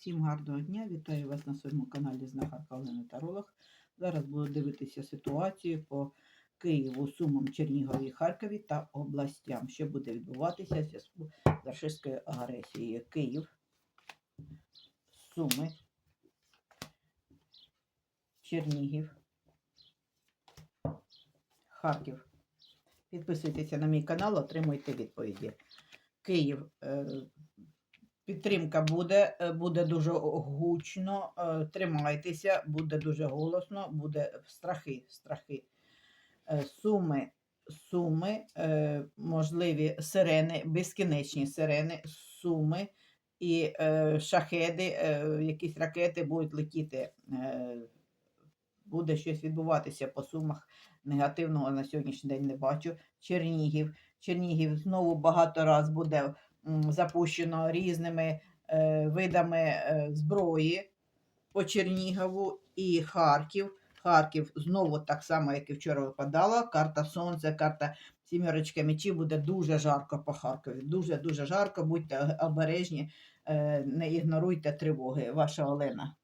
Всім гарного дня! Вітаю вас на своєму каналі Знахарка Олена Таролог. Зараз буду дивитися ситуацію по Києву, Сумам, Чернігові, Харкові та областям, що буде відбуватися в зв'язку з рашистською агресією. Київ, Суми, Чернігів, Харків. Підписуйтеся на мій канал, отримуйте відповіді. Київ. Підтримка буде, е, буде дуже гучно. е, Тримайтеся, буде дуже голосно, буде страхи, страхи. Е, Суми, суми, можливі сирени, безкінечні сирени, суми і шахеди, якісь ракети будуть летіти. Буде щось відбуватися по сумах. Негативного на сьогоднішній день не бачу. Чернігів. Чернігів знову багато раз буде запущено різними е, видами е, зброї по Чернігову і Харків. Харків знову так само, як і вчора випадала. Карта Сонця, карта сімерочка мечів буде дуже жарко по Харкові. Дуже дуже жарко. Будьте обережні, е, не ігноруйте тривоги. Ваша Олена.